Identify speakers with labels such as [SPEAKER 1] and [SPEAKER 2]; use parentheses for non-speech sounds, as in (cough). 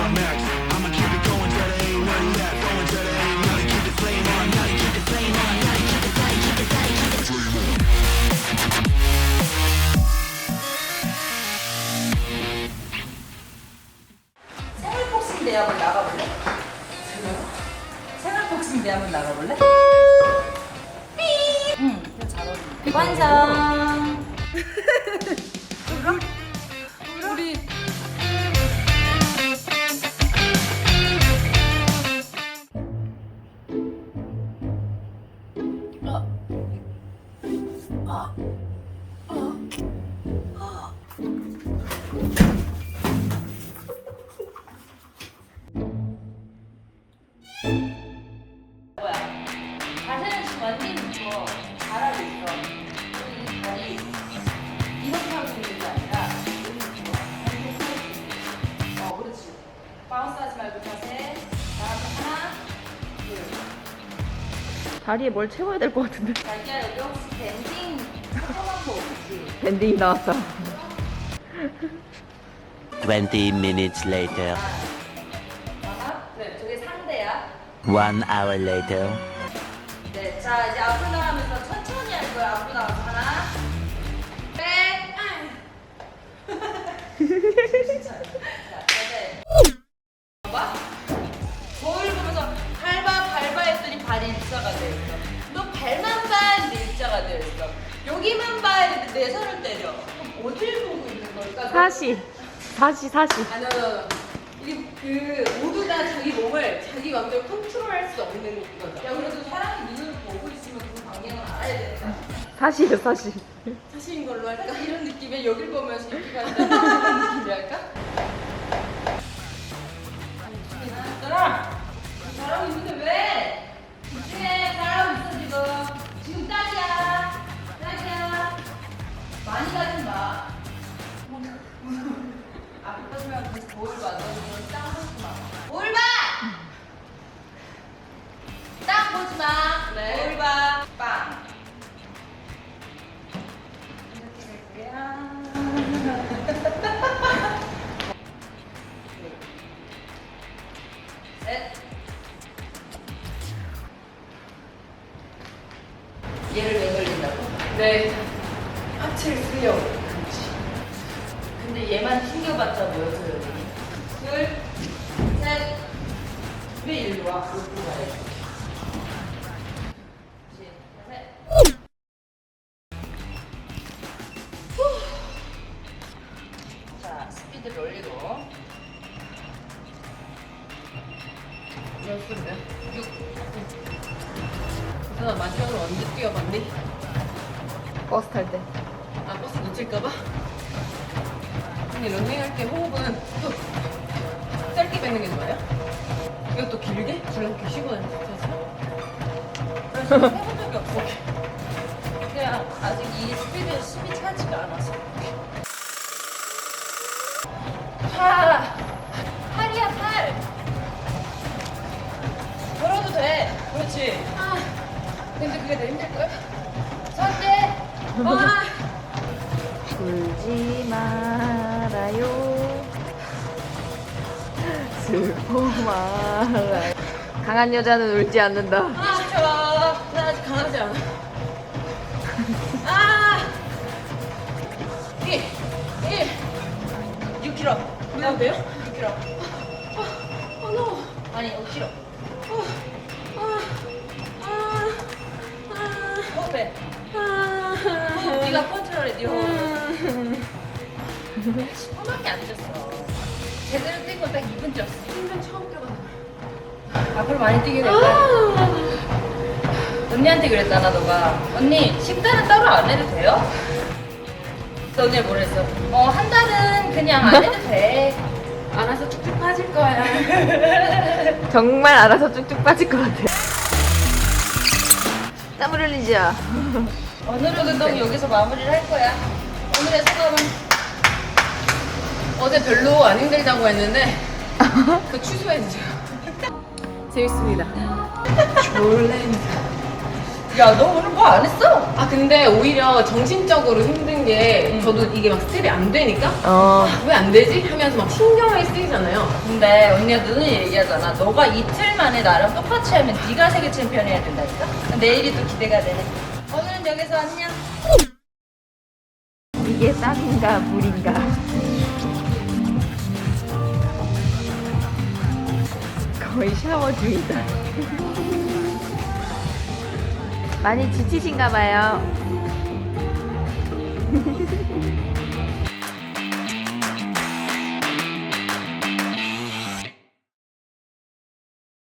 [SPEAKER 1] on max. I'ma keep it going till there ain't nothing left. Going till there ain't nothing. Keep the flame on. Gotta keep the flame on. Gotta keep the flame, keep the flame, keep the flame on.
[SPEAKER 2] 생활복싱 대회 한번 나가볼래? 생활복싱 대회 한번 나가볼래? 삐! 응, 잘 어울린다. 완성! 그럼? 뭐야? 자세는 지금 완전히 좋아. 잘하고 있어. 그리고 이 다리 이렇게 하고 있는 게 아니라 이렇게 좋아. 어, 그렇지. 바운스 하지 말고 자세. 다음 하나, 둘.
[SPEAKER 3] 다리에 뭘 채워야 될 것 같은데.
[SPEAKER 2] 자기야 여기 혹시 밴딩?
[SPEAKER 3] 밴딩이 나왔다.
[SPEAKER 4] 20 minutes later.
[SPEAKER 2] 네, 저게 상대야.
[SPEAKER 4] One hour later.
[SPEAKER 2] 네, 자 이제 앞으로 나가면서 천천히 할 거야. 앞으로 나가서 하나, 백, 진짜. (laughs) 자, 자세. 봐봐. 거울 보면서 밟아 밟아 했더니 발이 일자가 돼 있어. 너 발만 봐 했는데 일자가 돼 있어. 여기만 봐 했는데 내 손을 때려. 그럼 어딜 보고 있는 걸까? 너?
[SPEAKER 3] 사시. 사시, 사시.
[SPEAKER 2] 아니, 아니, 아니. 이게 그 모두 다 자기 몸을 자기 마음대로 컨트롤할 수 없는 거죠. 야, 그래도 사람이 눈으로 보고 있으면 그 방향을 알아야 된다.
[SPEAKER 3] 사시요, 사시.
[SPEAKER 2] 사실인 걸로 할까? 이런 느낌에 여길 보면서 이렇게 간다. 이런 느낌이 할까? 잘하고 있는데 왜? 얘를 왜 걸린다고? 네. 하체를 쓰려. 그렇지. 근데 얘만 튕겨봤자 뭐였어 여기? 둘, 셋. 왜 일로 와? 여기로 가야 돼. 셋. 자, 스피드를 올리고. 몇 분데? 6. 나 마지막으로 언제 뛰어봤니?
[SPEAKER 3] 버스 탈 때.
[SPEAKER 2] 아, 버스 놓칠까봐? 아니, 런닝할 때 호흡은 또 짧게 뱉는 게 좋아요? 이것도 길게? 줄넘기 쉬고 다니면서? 그래서 해본 적이 없어. 그냥 아직 이 스피드에 숨이 차지가 않아서. 근데 그게 더 힘들걸? 절대! 와!
[SPEAKER 3] 울지 말아요. 슬퍼 말아요. 강한 여자는 울지 않는다.
[SPEAKER 2] 아, 좋아. 나 아직 강하지 않아. 아! 1, 1, 6kg. 누가 돼요? 6kg. 아, 아, 너. 아니, 5kg. 아, 아, 아, 아. 호흡해. 호흡, 네가 컨트롤해, 네 호흡. 10분밖에 안 됐어. 제대로 뛴 건딱 2분 뛰었어. 1분 처음 뛰어봤어. 앞으로 많이 뛰게 될 거야. 언니한테 그랬잖아 너가 언니 식단은 따로 안 해도 돼요? 그래서 언니가 뭐랬어? 어 한 달은 그냥 안 해도 돼 알아서 쭉쭉 빠질 거야 (laughs)
[SPEAKER 3] 정말 알아서 쭉쭉 빠질 것 같아. 땀을 흘리자.
[SPEAKER 2] 오늘 운동 여기서 마무리를 할 거야 오늘의 소감은 어제 별로 안 힘들다고 했는데 (laughs) 그 취소해주세요
[SPEAKER 3] 재밌습니다.
[SPEAKER 2] 졸래 야, 너 오늘 뭐 안 했어?
[SPEAKER 5] 아 근데 오히려 정신적으로 힘든 게 저도 이게 막 스텝이 안 되니까
[SPEAKER 3] 어.
[SPEAKER 5] 왜 안 되지? 하면서 막 신경이 쓰이잖아요.
[SPEAKER 2] 근데 언니가 눈을 얘기하잖아. 너가 이틀 만에 나랑 똑같이 하면 네가 세계 챔피언 해야 된다니까? 내일이 또 기대가 되네. 오늘은 여기서 안녕.
[SPEAKER 3] 이게 땀인가 물인가. 거의 샤워 중이다. 많이 지치신가 봐요. (laughs)